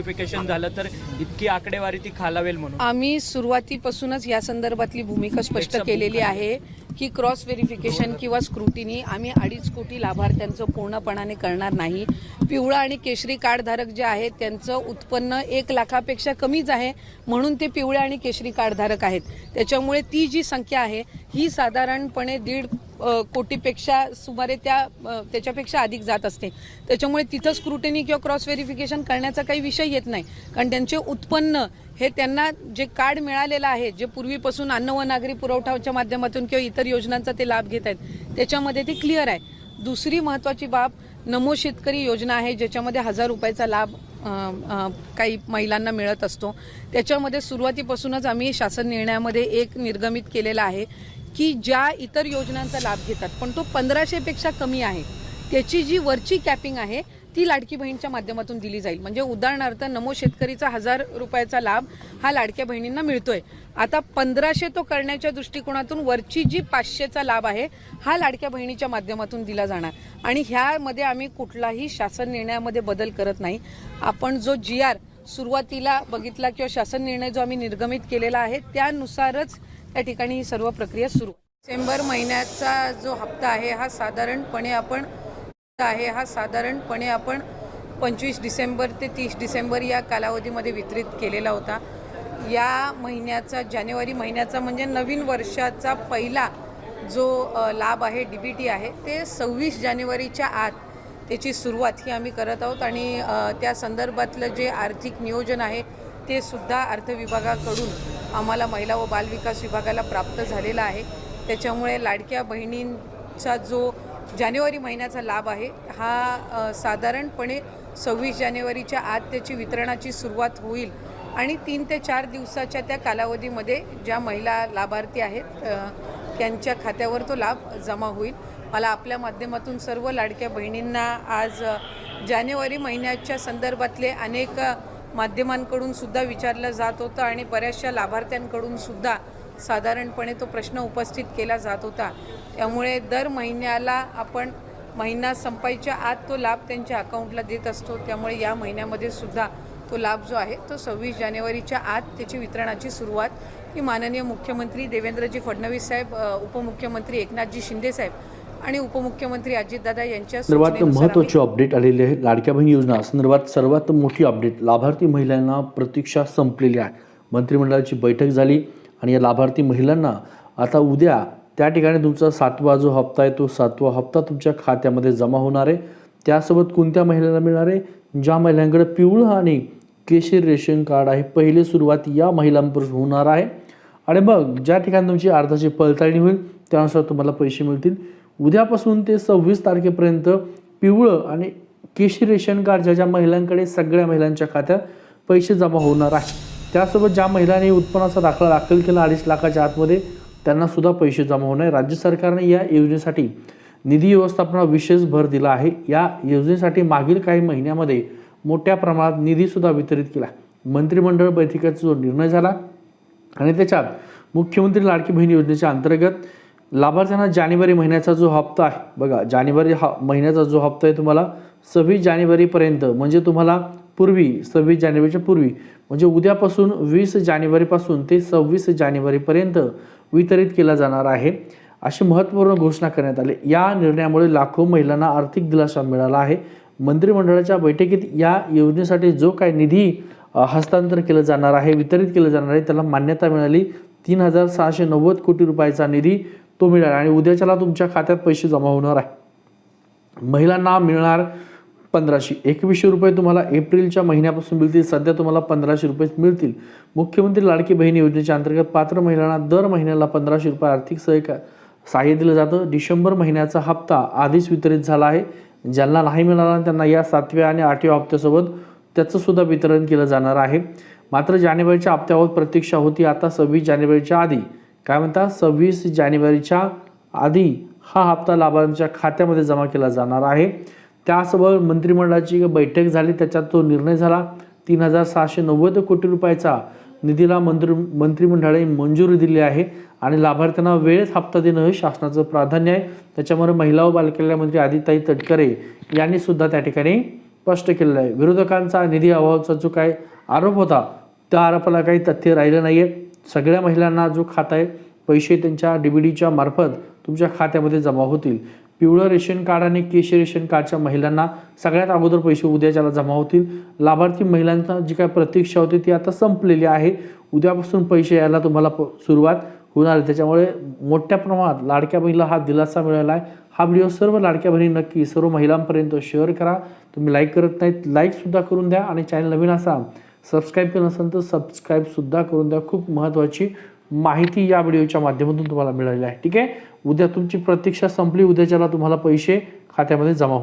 Verification झालं तर इतकी आकडेवारी ती खालावेल म्हणून. आम्ही सुरुवातीपासूनच या संदर्भातली भूमिका स्पष्ट केलेली आहे. की क्रॉस व्हेरिफिकेशन किंवा स्क्रुटिनी आम्ही अडीच कोटी लाभार्थ्यांचं पूर्णपणाने करणार नाही. पिवळा आणि केशरी कार्ड धारक जे आहेत त्यांचं उत्पन्न एक लाखापेक्षा कमीच आहे म्हणून ते पिवळे आणि केशरी कार्ड धारक आहेत. त्याच्यामुळे ती जी संख्या आहे ही साधारणपणे दीड कोटीपेक्षा सुमारे त्या त्याच्यापेक्षा अधिक जात असते. त्याच्यामुळे तिथं स्क्रुटनी किंवा क्रॉस व्हेरिफिकेशन करण्याचा काही विषय येत नाही. कारण त्यांचे उत्पन्न हे त्यांना जे कार्ड मिळालेलं आहे जे पूर्वीपासून अन्न व नागरी पुरवठाच्या माध्यमातून किंवा इतर योजनांचा ते लाभ घेत आहेत त्याच्यामध्ये ते क्लिअर आहे. दुसरी महत्त्वाची बाब नमो शेतकरी योजना आहे ज्याच्यामध्ये हजार रुपयाचा लाभ काही महिलांना मिळत असतो. त्याच्यामध्ये सुरुवातीपासूनच आम्ही शासन निर्णयामध्ये एक निर्गमित केलेला आहे की ज्या इतर योजनांचा लाभ घेतात पण तो पंधराशेपेक्षा कमी आहे. त्याची जी वरची कॅपिंग आहे ती लाडकी बहीणच्या माध्यमातून दिली जाईल. म्हणजे उदाहरणार्थ नमो शेतकरीचा हजार रुपयाचा लाभ हा लाडक्या बहिणींना मिळतोय. आता पंधराशे तो करण्याच्या दृष्टिकोनातून वरची जी पाचशेचा लाभ आहे हा लाडक्या बहिणीच्या माध्यमातून दिला जाणार. आणि ह्यामध्ये आम्ही कुठलाही शासन निर्णयामध्ये बदल करत नाही. आपण जो जी आर सुरुवातीला बघितला किंवा शासन निर्णय जो आम्ही निर्गमित केलेला आहे त्यानुसारच त्या ठिकाणी ही सर्व प्रक्रिया सुरू. डिसेंबर महिन्याचा जो हप्ता आहे हा साधारणपणे आपण आहे हा साधारणपणे आपण पंचवीस डिसेंबर ते तीस डिसेंबर या कालावधीमध्ये वितरित केलेला होता. या महिन्याचा जानेवारी महिन्याचा म्हणजे नवीन वर्षाचा पहिला जो लाभ आहे डी बी टी आहे ते सव्वीस जानेवारीच्या आत त्याची सुरुवात ही आम्ही करत आहोत आणि त्या संदर्भातलं जे आर्थिक नियोजन आहे ते सुद्धा अर्थविभागाकडून आम्हाला महिला व बालविकास विभागाला प्राप्त झालेला आहे. त्याच्यामुळे लाडक्या बहिणींचा जो जानेवारी महिन्याचा लाभ आहे हा साधारणपणे सव्वीस जानेवारीच्या आत त्याची वितरणाची सुरुवात होईल आणि तीन ते चार दिवसाच्या त्या कालावधीमध्ये ज्या महिला लाभार्थी आहेत त्यांच्या खात्यावर तो लाभ जमा होईल. मला आपल्या माध्यमातून सर्व लाडक्या बहिणींना आज जानेवारी महिन्याच्या संदर्भातले अनेक माध्यमांकडून सुद्धा विचारलं जात होतं आणि बऱ्याचशा लाभार्थ्यांकडून सुद्धा साधारणपणे तो प्रश्न उपस्थित केला जात होता. त्यामुळे दर महिन्याला आपण महिना संपायच्या आत तो लाभ त्यांच्या अकाउंटला देत असतो. त्यामुळे या महिन्यामध्ये सुद्धा तो लाभ जो आहे तो सव्वीस जानेवारीच्या आत त्याची वितरणाची सुरुवात ही माननीय मुख्यमंत्री देवेंद्रजी फडणवीस साहेब उपमुख्यमंत्री एकनाथजी शिंदे साहेब आणि उपमुख्यमंत्री अजितदादा यांच्या संदर्भात आम्ही महत्त्वाची अपडेट आलेली आहे. लाडक्या बहीण योजना. संदर्भात सर्वात मोठी अपडेट लाभार्थी महिलांना प्रतीक्षा संपलेली आहे. मंत्रिमंडळाची बैठक झाली आणि या लाभार्थी महिलांना आता उद्या त्या ठिकाणी तुमचा सातवा जो हप्ता आहे तो सातवा हप्ता तुमच्या खात्यामध्ये जमा होणार आहे. त्यासोबत कोणत्या महिलांना मिळणार आहे? ज्या महिलांकडे पिवळं आणि केशरी रेशन कार्ड आहे पहिली सुरुवात या महिलांपासून होणार आहे. आणि मग ज्या ठिकाणी तुमची अर्धाची पडताळणी होईल त्यानुसार तुम्हाला पैसे मिळतील. उद्यापासून ते सव्वीस तारखेपर्यंत पिवळं आणि केशी रेशन कार्ड ज्या ज्या महिलांकडे सगळ्या महिलांच्या खात्यात पैसे जमा होणार आहे त्यासोबत ज्या महिलांनी उत्पन्नाचा दाखला दाखल केला अडीच लाखाच्या आतमध्ये त्यांनासुद्धा पैसे जमा होणार आहे. राज्य सरकारने या योजनेसाठी निधी व्यवस्थापनावर विशेष भर दिला आहे. या योजनेसाठी मागील काही महिन्यामध्ये मोठ्या प्रमाणात निधीसुद्धा वितरित केला मंत्रिमंडळ बैठकीचा जो निर्णय झाला आणि त्याच्यात मुख्यमंत्री लाडकी बहीण योजनेच्या अंतर्गत लाभार्थ्यांना जानेवारी महिन्याचा जो हप्ता आहे बघा जानेवारी हा महिन्याचा जो हप्ता आहे तुम्हाला सव्वीस जानेवारीपर्यंत म्हणजे तुम्हाला पूर्वी सव्वीस जानेवारीच्या पूर्वी म्हणजे उद्यापासून वीस जानेवारीपासून ते सव्वीस जानेवारीपर्यंत वितरित केला जाणार आहे. अशी महत्त्वपूर्ण घोषणा करण्यात आली. या निर्णयामुळे लाखो महिलांना आर्थिक दिलासा मिळाला आहे. मंत्रिमंडळाच्या बैठकीत या योजनेसाठी जो काही निधी हस्तांतर केलं जाणार आहे वितरित केलं जाणार आहे त्याला मान्यता मिळाली. तीन हजार सहाशे नव्वद कोटी रुपयाचा निधी तो मिळाला आणि उद्याच्याला तुमच्या खात्यात पैसे जमा होणार आहे. महिलांना मिळणार पंधराशे. एकवीसशे रुपये तुम्हाला एप्रिलच्या महिन्यापासून मिळतील. सध्या तुम्हाला पंधराशे रुपये मिळतील. मुख्यमंत्री लाडकी बहीण योजनेच्या अंतर्गत पात्र महिलांना दर महिन्याला पंधराशे रुपये आर्थिक सहका सहाय्य दिलं जातं. डिसेंबर महिन्याचा हप्ता आधीच वितरित झाला आहे. ज्यांना नाही मिळाला त्यांना या सातव्या आणि आठव्या हप्त्यासोबत त्याचं सुद्धा वितरण केलं जाणार आहे. मात्र जानेवारीच्या हप्त्यावर प्रतीक्षा होती. आता सव्वीस जानेवारीच्या आधी काय म्हणता? सव्वीस जानेवारीच्या आधी हा हप्ता लाभार्थ्यांच्या खात्यामध्ये जमा केला जाणार आहे. त्यासोबत मंत्रिमंडळाची बैठक झाली त्याच्यात तो निर्णय झाला. तीन हजार सहाशे नव्वद कोटी रुपयाचा निधीला मंत्री मंत्रिमंडळाने मंजुरी दिली आहे आणि लाभार्थ्यांना वेळेत हप्ता देणं हे शासनाचं प्राधान्य आहे. त्याच्यामुळे महिला व बालकल्याण मंत्री आदिताई तटकरे यांनी सुद्धा त्या ठिकाणी स्पष्ट केलेलं आहे. विरोधकांचा निधी अभावाचा जो काय आरोप होता त्या आरोपाला काही तथ्य राहिलं नाही आहे सगळ्या महिलांना जो खाता आहे पैसे त्यांच्या डी बी डीच्या मार्फत तुमच्या खात्यामध्ये जमा होतील. पिवळं रेशन कार्ड आणि केश रेशन कार्डच्या महिलांना सगळ्यात अगोदर पैसे उद्याच्याला जमा होतील. लाभार्थी महिलांचा जी काय प्रतीक्षा होती ती आता संपलेली आहे. उद्यापासून पैसे यायला तुम्हाला प सुरुवात होणार आहे. त्याच्यामुळे मोठ्या प्रमाणात लाडक्या बहिणीला हा दिलासा मिळाला आहे. हा व्हिडिओ सर्व लाडक्या बहिणी नक्की सर्व महिलांपर्यंत शेअर करा. तुम्ही लाईक करत नाहीत लाईकसुद्धा करून द्या आणि चॅनल नवीन असा सबस्क्राईब केलं नसेल तर सबस्क्राईबसुद्धा करून द्या. खूप महत्त्वाची माहिती या व्हिडिओच्या माध्यमातून तुम्हाला मिळालेली आहे. ठीक आहे? उद्या तुमची प्रतीक्षा संपली. उद्याच्याला तुम्हाला पैसे खात्यामध्ये जमा